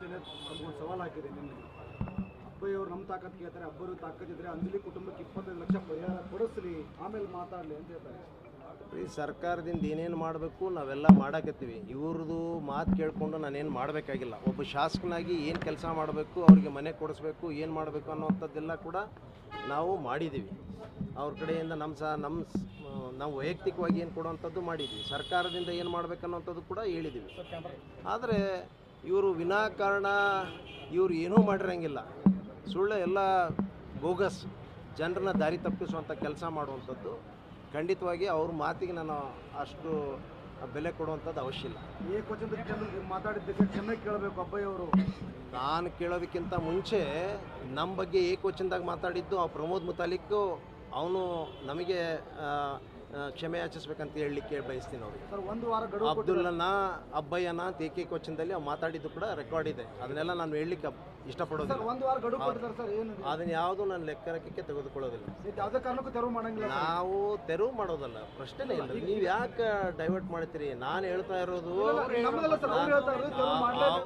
ಒಂದು ಸವಾಲು ಹಾಕಿದೆ ನಿನ್ನೆ ಅಬ್ಬಯ್ಯವ್ರು ನಮ್ಮ ತಾಕತ್ ಕೇಳ್ತಾರೆ ಅಬ್ಬರು ತಾಕತ್ತಿದ್ರೆ ಅಂಜಲಿ ಕುಟುಂಬಕ್ಕೆ ಇಪ್ಪತ್ತೈದು ಲಕ್ಷ ಪರಿಹಾರ ಕೊಡಿಸ್ರಿ ಆಮೇಲೆ ಮಾತಾಡಲಿ ಅಂತ ಹೇಳ್ತಾರೆ. ಈ ಸರ್ಕಾರದಿಂದ ಏನೇನು ಮಾಡಬೇಕು ನಾವೆಲ್ಲ ಮಾಡಾಕತ್ತೀವಿ. ಇವ್ರದ್ದು ಮಾತು ಕೇಳಿಕೊಂಡು ನಾನೇನು ಮಾಡಬೇಕಾಗಿಲ್ಲ. ಒಬ್ಬ ಶಾಸಕನಾಗಿ ಏನು ಕೆಲಸ ಮಾಡಬೇಕು ಅವ್ರಿಗೆ ಮನೆ ಕೊಡಿಸ್ಬೇಕು ಏನು ಮಾಡಬೇಕು ಅನ್ನೋವಂಥದ್ದೆಲ್ಲ ಕೂಡ ನಾವು ಮಾಡಿದ್ದೀವಿ ಅವ್ರ ಕಡೆಯಿಂದ ನಮ್ಮ ಸಹ ನಮ್ಮ ನಾವು ವೈಯಕ್ತಿಕವಾಗಿ ಏನು ಕೊಡುವಂಥದ್ದು ಮಾಡಿದ್ದೀವಿ ಸರ್ಕಾರದಿಂದ ಏನು ಮಾಡಬೇಕನ್ನೋಂಥದ್ದು ಕೂಡ ಹೇಳಿದ್ದೀವಿ ಆದರೆ ಇವರು ವಿನಾಕಾರಣ ಇವರು ಏನೂ ಮಾಡಿರಂಗಿಲ್ಲ. ಸುಳ್ಳು ಎಲ್ಲ ಬೋಗಸ್ ಜನರನ್ನ ದಾರಿ ತಪ್ಪಿಸುವಂಥ ಕೆಲಸ ಮಾಡುವಂಥದ್ದು. ಖಂಡಿತವಾಗಿ ಅವ್ರ ಮಾತಿಗೆ ನಾನು ಅಷ್ಟು ಬೆಲೆ ಕೊಡುವಂಥದ್ದು ಅವಶ್ಯ ಇಲ್ಲ. ಮಾತಾಡಿದ್ದಕ್ಕೆ ಚೆನ್ನಾಗಿ ಕೇಳಬೇಕು ಅಬ್ಬಯ್ಯವರು ನಾನು ಕೇಳೋದಕ್ಕಿಂತ ಮುಂಚೆ ನಮ್ಮ ಬಗ್ಗೆ ಏಕವಚನದಾಗ ಮಾತಾಡಿದ್ದು ಆ ಪ್ರಮೋದ್ ಮುತಾಲಿಕ್ಕು. ಅವನು ನಮಗೆ ಆ, ಆ, ಕ್ಷಮೆ ಯಾಚಿಸ್ಬೇಕಂತ ಹೇಳಲಿಕ್ಕೆ ಬಯಸ್ತೀನಿ ಅವ್ರಿಗೆ ಒಂದು ವಾರ. ಅಬ್ದುಲ್ಲನ ಅಬ್ಬಯ್ಯನ ಅಂತ ಕೊಚ್ಚಿನದಲ್ಲಿ ಅವ್ರು ಮಾತಾಡಿದ್ದು ಕೂಡ ರೆಕಾರ್ಡ್ ಇದೆ. ಅದನ್ನೆಲ್ಲ ನಾನು ಹೇಳಲಿಕ್ಕೆ ಇಷ್ಟಪಡೋದಿಲ್ಲ. ಒಂದು ವಾರ ಗಡುವು ಸರ್ ಏನು ಅದನ್ನ ಯಾವುದು ನಾನು ಲೆಕ್ಕಕ್ಕೆ ತೆಗೆದುಕೊಳ್ಳೋದಿಲ್ಲ. ಯಾವುದೇ ಕಾರಣಕ್ಕೂ ತೆರವು ಮಾಡಂಗಿಲ್ಲ. ನಾವು ತೆರವು ಮಾಡೋದಲ್ಲ ಪ್ರಶ್ನೆ ಇಲ್ಲ. ನೀವು ಯಾಕೆ ಡೈವರ್ಟ್ ಮಾಡ್ತೀರಿ? ನಾನು ಹೇಳ್ತಾ ಇರೋದು